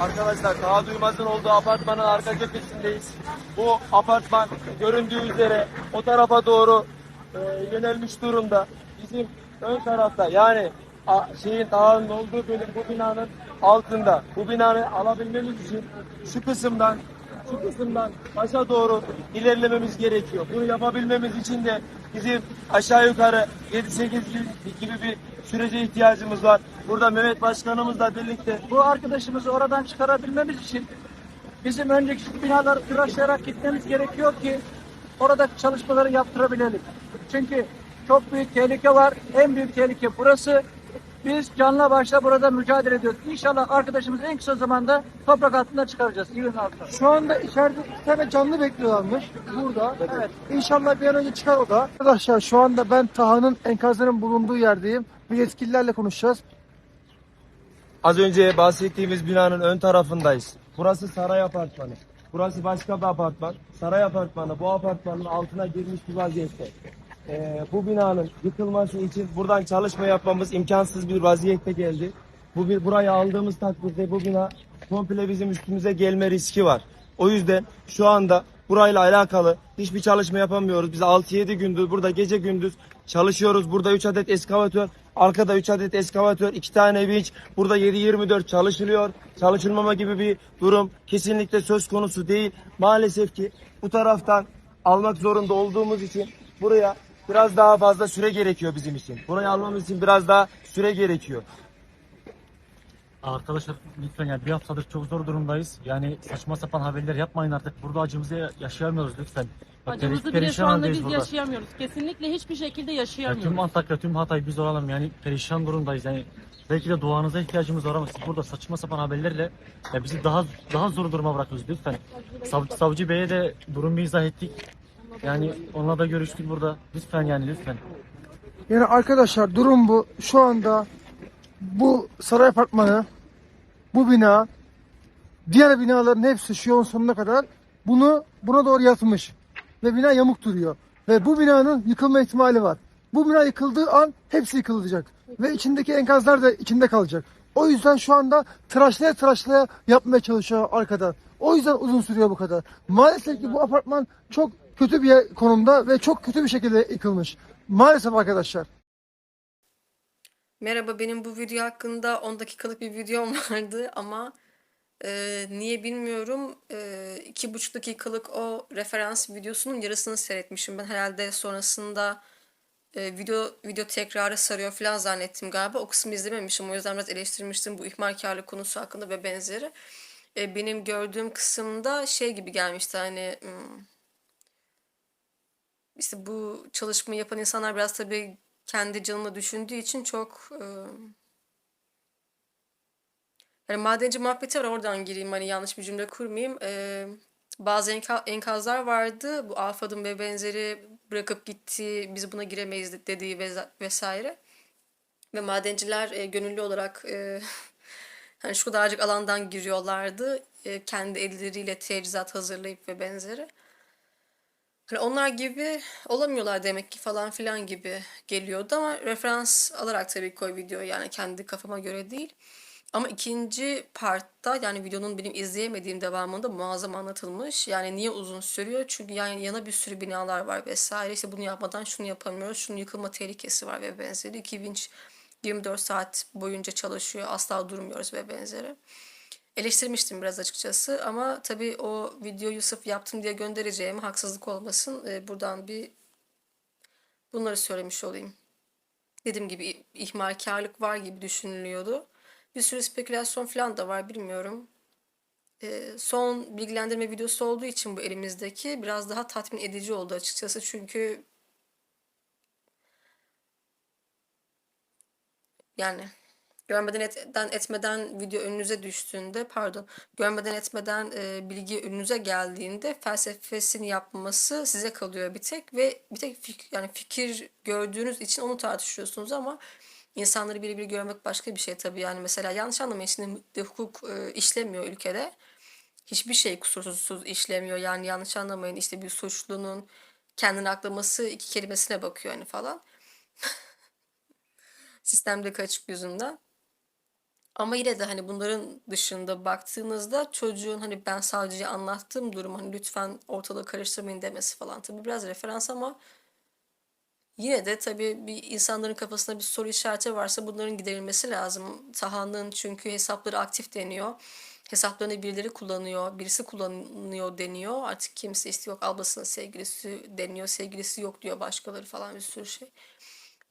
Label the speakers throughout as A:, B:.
A: Arkadaşlar Taha Duymaz'ın olduğu apartmanın arka cephesindeyiz. Bu apartman göründüğü üzere o tarafa doğru e, yönelmiş durumda. Bizim ön tarafta yani a, şeyin Taha'nın olduğu bölüm bu binanın altında. Bu binanı alabilmemiz için şu kısımdan şu kısımdan aşağı doğru ilerlememiz gerekiyor. Bunu yapabilmemiz için de bizim aşağı yukarı 7-8 yıl gibi bir sürece ihtiyacımız var. Burada Mehmet Başkanımızla birlikte
B: Bu arkadaşımızı oradan çıkarabilmemiz için bizim önceki binaları tıraşlayarak gitmemiz gerekiyor ki oradaki çalışmaları yaptırabilelim. Çünkü çok büyük tehlike var. En büyük tehlike burası. Biz canla başla burada mücadele ediyoruz. İnşallah arkadaşımızı en kısa zamanda toprak altından çıkaracağız. İlin altına.
C: Şu anda içeride iki tane canlı bekliyorlarmış burada.
B: Evet.
C: İnşallah bir an önce çıkar o da. Arkadaşlar şu anda ben Taha'nın enkazının bulunduğu yerdeyim. Bir yetkililerle konuşacağız.
A: Az önce bahsettiğimiz binanın ön tarafındayız. Burası saray apartmanı. Burası başka bir apartman. Saray apartmanı bu apartmanın altına girmiş bir vaziyette. Ee, bu binanın yıkılması için buradan çalışma yapmamız imkansız bir vaziyette geldi. Bu bir burayı aldığımız takdirde bu bina komple bizim üstümüze gelme riski var. O yüzden şu anda burayla alakalı hiçbir çalışma yapamıyoruz. Biz 6-7 gündür burada gece gündüz çalışıyoruz. Burada 3 adet eskavatör, arkada 3 adet eskavatör, 2 tane vinç. Burada 7-24 çalışılıyor. Çalışılmama gibi bir durum kesinlikle söz konusu değil. Maalesef ki bu taraftan almak zorunda olduğumuz için buraya biraz daha fazla süre gerekiyor bizim için. Burayı almamız için biraz daha süre gerekiyor.
D: Arkadaşlar lütfen yani bir haftadır çok zor durumdayız. Yani saçma sapan haberler yapmayın artık. Burada acımızı yaşayamıyoruz lütfen. Bak,
E: Acımızı bile şu
D: perişan
E: anda
D: haldeyiz
E: biz
D: burada.
E: yaşayamıyoruz. Kesinlikle hiçbir şekilde
D: Ya
E: yaşayamıyoruz.
D: tüm Antakya, tüm Hatay biz olalım yani perişan durumdayız. Yani belki de duanıza ihtiyacımız var ama siz burada saçma sapan haberlerle ya bizi daha daha zor duruma bırakıyorsunuz lütfen. Savcı, savcı Bey'e de durumu izah ettik. Yani onunla da görüştük burada. Lütfen yani lütfen.
C: Yani arkadaşlar durum bu. Şu anda bu saray apartmanı, bu bina, diğer binaların hepsi şu yolun sonuna kadar bunu buna doğru yatmış. Ve bina yamuk duruyor. Ve bu binanın yıkılma ihtimali var. Bu bina yıkıldığı an hepsi yıkılacak. Ve içindeki enkazlar da içinde kalacak. O yüzden şu anda tıraşlaya tıraşlaya yapmaya çalışıyor arkada. O yüzden uzun sürüyor bu kadar. Maalesef ki bu apartman çok kötü bir konumda ve çok kötü bir şekilde yıkılmış. Maalesef arkadaşlar.
F: Merhaba, benim bu video hakkında 10 dakikalık bir videom vardı ama e, niye bilmiyorum. E, iki buçuk dakikalık o referans videosunun yarısını seyretmişim. Ben herhalde sonrasında e, video video tekrarı sarıyor falan zannettim galiba. O kısmı izlememişim. O yüzden biraz eleştirmiştim bu ihmalkarlık konusu hakkında ve benzeri. E, benim gördüğüm kısımda şey gibi gelmişti hani hmm, işte bu çalışmayı yapan insanlar biraz tabii kendi canını düşündüğü için çok e, yani madenci muhabbeti var oradan gireyim hani yanlış bir cümle kurmayayım. E, bazı enka- enkazlar vardı bu Afad'ın ve benzeri bırakıp gitti biz buna giremeyiz dediği vesaire. Ve madenciler e, gönüllü olarak e, hani şu kadarcık alandan giriyorlardı. E, kendi elleriyle teçhizat hazırlayıp ve benzeri. Hani onlar gibi olamıyorlar demek ki falan filan gibi geliyordu ama referans alarak tabii koy video yani kendi kafama göre değil. Ama ikinci partta yani videonun benim izleyemediğim devamında muazzam anlatılmış. Yani niye uzun sürüyor? Çünkü yani yana bir sürü binalar var vesaire. İşte bunu yapmadan şunu yapamıyoruz. Şunun yıkılma tehlikesi var ve benzeri. 2 vinç 24 saat boyunca çalışıyor. Asla durmuyoruz ve benzeri eleştirmiştim biraz açıkçası ama tabii o videoyu sırf yaptım diye göndereceğime haksızlık olmasın. Ee, buradan bir bunları söylemiş olayım. Dediğim gibi ihmalkarlık var gibi düşünülüyordu. Bir sürü spekülasyon falan da var bilmiyorum. Ee, son bilgilendirme videosu olduğu için bu elimizdeki biraz daha tatmin edici oldu açıkçası. Çünkü yani görmeden etmeden, etmeden video önünüze düştüğünde pardon görmeden etmeden e, bilgi önünüze geldiğinde felsefesini yapması size kalıyor bir tek ve bir tek fik- yani fikir gördüğünüz için onu tartışıyorsunuz ama insanları birebir görmek başka bir şey tabii. Yani mesela yanlış anlamayın şimdi hukuk e, işlemiyor ülkede. Hiçbir şey kusursuz işlemiyor. Yani yanlış anlamayın işte bir suçlunun kendini aklaması iki kelimesine bakıyor hani falan. Sistemdeki açık yüzünden Ama yine de hani bunların dışında baktığınızda çocuğun hani ben sadece anlattığım durum hani lütfen ortalığı karıştırmayın demesi falan tabii biraz referans ama yine de tabii bir insanların kafasında bir soru işareti varsa bunların giderilmesi lazım. Taha'nın çünkü hesapları aktif deniyor. Hesaplarını birileri kullanıyor, birisi kullanıyor deniyor. Artık kimse istiyor yok ablasının sevgilisi deniyor, sevgilisi yok diyor başkaları falan bir sürü şey.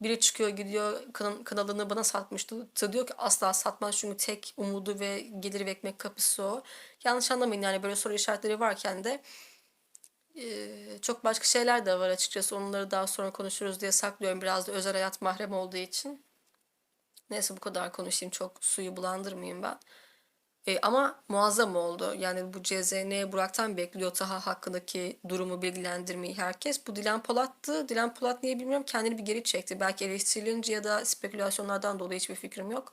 F: Biri çıkıyor gidiyor kan- kanalını bana satmıştı. Diyor ki asla satmaz çünkü tek umudu ve gelir ve ekmek kapısı o. Yanlış anlamayın yani böyle soru işaretleri varken de çok başka şeyler de var açıkçası. Onları daha sonra konuşuruz diye saklıyorum. Biraz da özel hayat mahrem olduğu için. Neyse bu kadar konuşayım. Çok suyu bulandırmayayım ben. E, ama muazzam oldu. Yani bu CZN Burak'tan bekliyor Taha hakkındaki durumu bilgilendirmeyi herkes. Bu Dilan Polat'tı. Dilan Polat niye bilmiyorum kendini bir geri çekti. Belki eleştirilince ya da spekülasyonlardan dolayı hiçbir fikrim yok.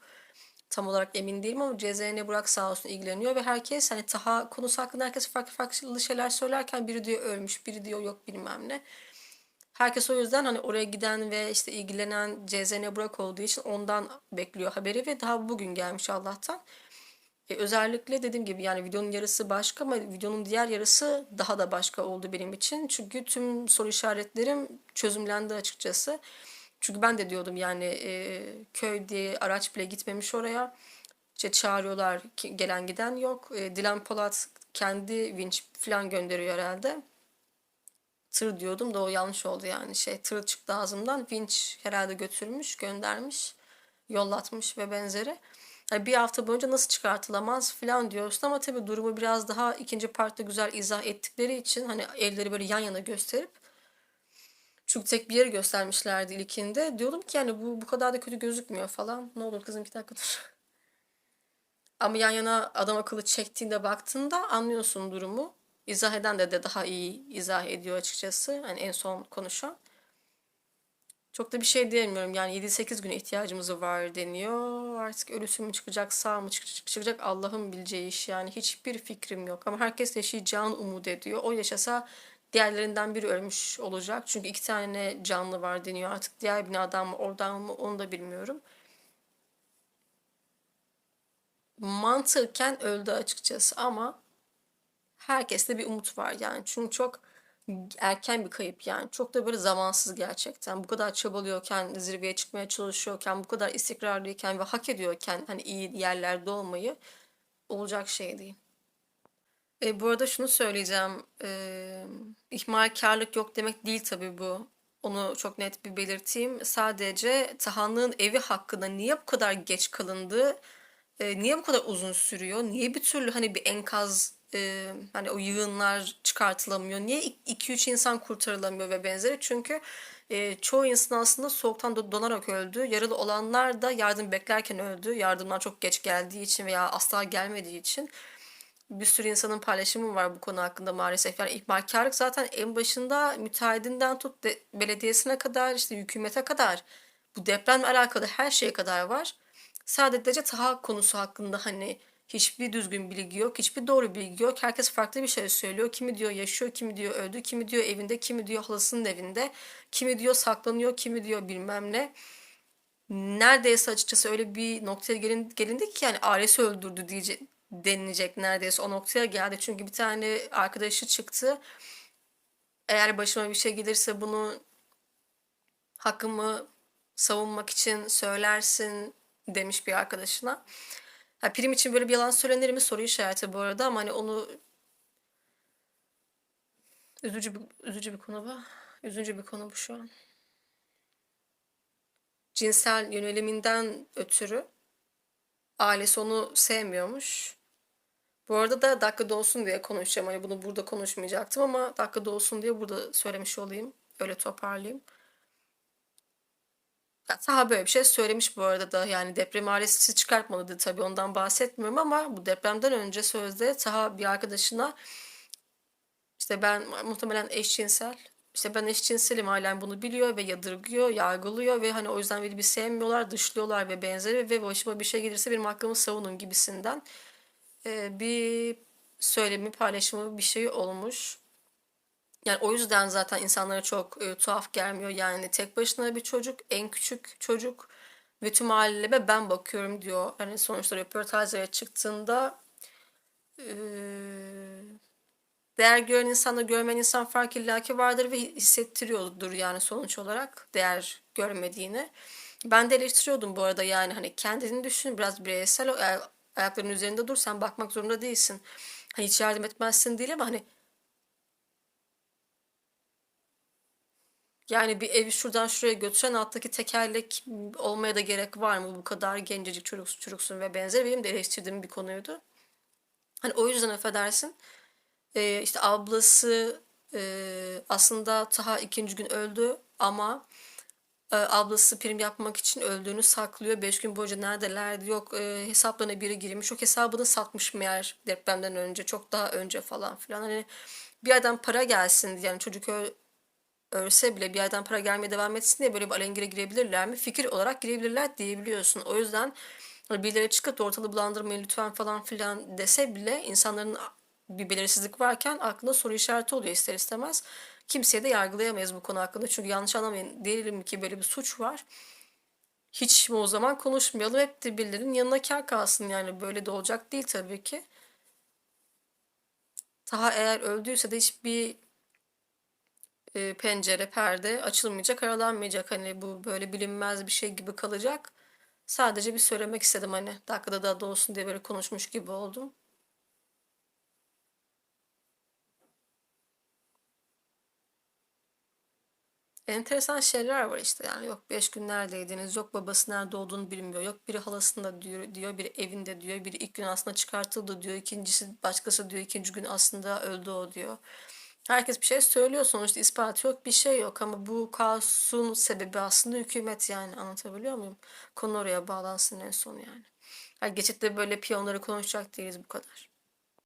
F: Tam olarak emin değilim ama CZN Burak sağ olsun ilgileniyor ve herkes hani Taha konusu hakkında herkes farklı farklı şeyler söylerken biri diyor ölmüş, biri diyor yok bilmem ne. Herkes o yüzden hani oraya giden ve işte ilgilenen CZN Burak olduğu için ondan bekliyor haberi ve daha bugün gelmiş Allah'tan. E, özellikle dediğim gibi yani videonun yarısı başka ama videonun diğer yarısı daha da başka oldu benim için. Çünkü tüm soru işaretlerim çözümlendi açıkçası. Çünkü ben de diyordum yani e, köy diye araç bile gitmemiş oraya. İşte çağırıyorlar gelen giden yok. E, Dilan Polat kendi vinç falan gönderiyor herhalde. Tır diyordum da o yanlış oldu yani şey tır çıktı ağzımdan. Vinç herhalde götürmüş göndermiş yollatmış ve benzeri. Yani bir hafta boyunca nasıl çıkartılamaz falan diyorsun ama tabii durumu biraz daha ikinci partta güzel izah ettikleri için hani elleri böyle yan yana gösterip çünkü tek bir yeri göstermişlerdi ilkinde. Diyordum ki yani bu bu kadar da kötü gözükmüyor falan. Ne olur kızım iki dakika dur. Ama yan yana adam akıllı çektiğinde baktığında anlıyorsun durumu. İzah eden de, de daha iyi izah ediyor açıkçası. Hani en son konuşan. Çok da bir şey diyemiyorum. Yani 7-8 güne ihtiyacımız var deniyor. Artık ölüsü mü çıkacak, sağ mı çık- çıkacak Allah'ın bileceği iş. Yani hiçbir fikrim yok. Ama herkes yaşayacağını umut ediyor. O yaşasa diğerlerinden biri ölmüş olacak. Çünkü iki tane canlı var deniyor. Artık diğer binadan mı oradan mı onu da bilmiyorum. Mantıken öldü açıkçası ama herkeste bir umut var yani. Çünkü çok erken bir kayıp yani. Çok da böyle zamansız gerçekten. Bu kadar çabalıyorken, zirveye çıkmaya çalışıyorken, bu kadar istikrarlıyken ve hak ediyorken hani iyi yerlerde olmayı olacak şey değil. E, bu arada şunu söyleyeceğim. E, ihmalkarlık yok demek değil tabii bu. Onu çok net bir belirteyim. Sadece Tahan'ın evi hakkında niye bu kadar geç kalındı? E, niye bu kadar uzun sürüyor? Niye bir türlü hani bir enkaz e, hani o yığınlar çıkartılamıyor? Niye 2-3 insan kurtarılamıyor ve benzeri? Çünkü e, çoğu insan aslında soğuktan do- donarak öldü. Yaralı olanlar da yardım beklerken öldü. Yardımlar çok geç geldiği için veya asla gelmediği için bir sürü insanın paylaşımı var bu konu hakkında maalesef. Yani ihmalkarlık zaten en başında müteahhitinden tut de, belediyesine kadar işte hükümete kadar bu depremle alakalı her şeye kadar var. Sadece Taha konusu hakkında hani hiçbir düzgün bilgi yok, hiçbir doğru bilgi yok. Herkes farklı bir şey söylüyor. Kimi diyor yaşıyor, kimi diyor öldü, kimi diyor evinde, kimi diyor halasının evinde, kimi diyor saklanıyor, kimi diyor bilmem ne. Neredeyse açıkçası öyle bir noktaya gelin, gelindi ki yani ailesi öldürdü diyecek denilecek neredeyse o noktaya geldi. Çünkü bir tane arkadaşı çıktı. Eğer başıma bir şey gelirse bunu hakkımı savunmak için söylersin demiş bir arkadaşına. Ha, prim için böyle bir yalan söylenir mi soru işareti bu arada ama hani onu üzücü bir, üzücü bir konu bu. Üzücü bir konu bu şu an. Cinsel yöneliminden ötürü ailesi onu sevmiyormuş. Bu arada da dakikada olsun diye konuşacağım. Hani bunu burada konuşmayacaktım ama dakikada olsun diye burada söylemiş olayım. Öyle toparlayayım. Ya, Taha böyle bir şey söylemiş bu arada da yani deprem ailesi çıkartmadı tabii ondan bahsetmiyorum ama bu depremden önce sözde Taha bir arkadaşına işte ben muhtemelen eşcinsel işte ben eşcinselim halen bunu biliyor ve yadırgıyor, yargılıyor ve hani o yüzden beni bir sevmiyorlar, dışlıyorlar ve benzeri ve başıma bir şey gelirse benim hakkımı savunun gibisinden bir söylemi, paylaşımı bir şey olmuş. Yani o yüzden zaten insanlara çok e, tuhaf gelmiyor. Yani tek başına bir çocuk, en küçük çocuk ve tüm aileme ben bakıyorum diyor. Hani sonuçta röportajlara çıktığında eee, değer gören insanla görmeyen insan fark illaki vardır ve hissettiriyordur yani sonuç olarak değer görmediğini. Ben de eleştiriyordum bu arada yani hani kendini düşün biraz bireysel ayaklarının üzerinde dur sen bakmak zorunda değilsin. Hani hiç yardım etmezsin değil ama hani yani bir evi şuradan şuraya götüren alttaki tekerlek olmaya da gerek var mı bu kadar gencecik çocuk, çocuksun ve benzeri benim de eleştirdiğim bir konuydu. Hani o yüzden affedersin ee, işte ablası e, aslında Taha ikinci gün öldü ama e, ablası prim yapmak için öldüğünü saklıyor. Beş gün boyunca neredelerdi yok e, hesaplarına biri girmiş. Çok hesabını satmış meğer depremden önce çok daha önce falan filan. Hani bir yerden para gelsin diye yani çocuk ölse bile bir yerden para gelmeye devam etsin diye böyle bir alengire girebilirler mi? Fikir olarak girebilirler diyebiliyorsun. O yüzden hani birileri çıkıp ortalığı bulandırmayın lütfen falan filan dese bile insanların bir belirsizlik varken aklında soru işareti oluyor ister istemez. Kimseye de yargılayamayız bu konu hakkında. Çünkü yanlış anlamayın diyelim ki böyle bir suç var. Hiç mi o zaman konuşmayalım. Hep de birilerinin yanına kar kalsın yani. Böyle de olacak değil tabii ki. Taha eğer öldüyse de hiçbir e, pencere, perde açılmayacak, aralanmayacak. Hani bu böyle bilinmez bir şey gibi kalacak. Sadece bir söylemek istedim hani dakikada daha da olsun diye böyle konuşmuş gibi oldum. Enteresan şeyler var işte yani yok beş gün neredeydiniz yok babası nerede olduğunu bilmiyor yok biri halasında diyor, diyor biri evinde diyor biri ilk gün aslında çıkartıldı diyor ikincisi başkası diyor ikinci gün aslında öldü o diyor. Herkes bir şey söylüyor sonuçta ispatı yok bir şey yok ama bu kaosun sebebi aslında hükümet yani anlatabiliyor muyum? Konu oraya bağlansın en son yani. yani geçitte böyle piyonları konuşacak değiliz bu kadar.